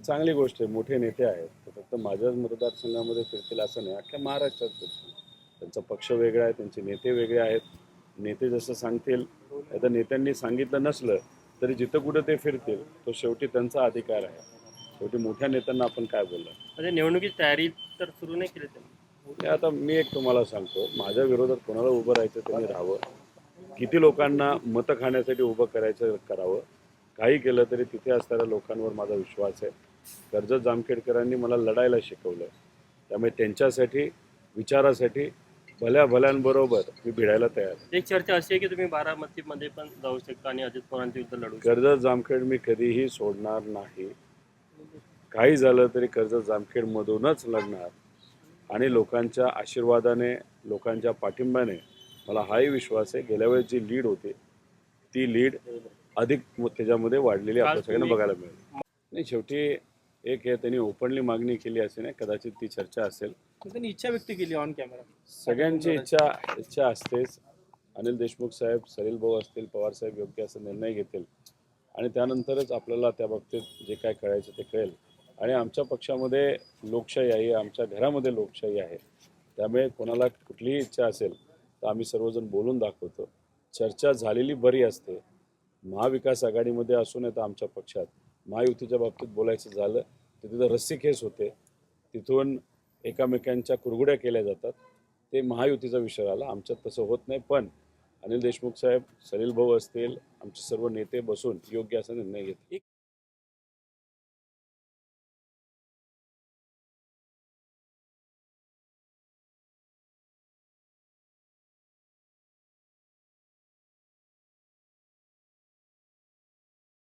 चांगली गोष्ट आहे. मोठे नेते आहेत. ते फक्त माझ्याच मतदारसंघामध्ये फिरतील असं नाही. अख्ख्या महाराष्ट्रात फिरतील. त्यांचा पक्ष वेगळा आहे. त्यांचे नेते वेगळे आहेत. नेते जसं सांगतील आता नेत्यांनी सांगितलं नसलं तरी जिथं कुठं ते फिरतील तो शेवटी त्यांचा अधिकार आहे. शेवटी मोठ्या नेत्यांना आपण काय बोलणार? म्हणजे निवडणुकीची तयारी तर सुरू नाही केली त्यांनी. आता मी एक तुम्हाला सांगतो. माझ्या विरोधात कोणाला उभं राहायचं त्यांनी राहावं. किती लोकांना मतं खाण्यासाठी उभं करायचं करावं काही केलं तरी तिथे असणाऱ्या लोकांवर माझा विश्वास आहे. कर्जत जामखेडकरांनी मला लढायला शिकवलं त्यामुळे त्यांच्यासाठी विचारासाठी भल्या भल्यांबरोबर मी भिडायला तयार आहे. एक चर्चा अशी आहे की तुम्ही बारामतीमध्ये पण जाऊ शकता आणि अजित पवारांच्या विरुद्ध लढू कर्जत जामखेड मी कधीही सोडणार नाही. काही झालं तरी कर्जत जामखेडमधूनच लढणार. आणि लोकांच्या आशीर्वादाने लोकांच्या पाठिंब्याने मला हाही विश्वास आहे. गेल्या वेळेस जी लीड होती ती लीड अधिक त्याच्यामध्ये वाढलेली आपल्या सगळ्यांना बघायला मिळेल. नाही शेवटी एक आहे त्यांनी ओपनली मागणी केली असे नाही कदाचित ती चर्चा असेल. त्यांनी इच्छा व्यक्त केली ऑन कॅमेरा सगळ्यांची इच्छा इच्छा असतेच. अनिल देशमुख साहेब सलील भाऊ असतील पवार साहेब योग्य असा निर्णय घेतील. आणि त्यानंतरच आपल्याला त्या बाबतीत जे काय कळायचं ते कळेल. आणि आमच्या पक्षामध्ये लोकशाही आहे आमच्या घरामध्ये लोकशाही आहे. त्यामुळे कोणाला कुठलीही इच्छा असेल तर आम्ही सर्वजण बोलून दाखवतो. चर्चा झालेली बरी असते. महाविकास आघाडीमध्ये असू नये तर आमच्या पक्षात महायुतीच्या बाबतीत बोलायचं झालं तर तिथं रस्सीखेच होते. तिथून एकामेकांच्या कुरघुड्या केल्या जातात. ते महायुतीचा विषय आला. आमच्यात तसं होत नाही पण अनिल देशमुख साहेब सलील भाऊ असतील आमचे सर्व नेते बसून योग्य असा निर्णय घेतील.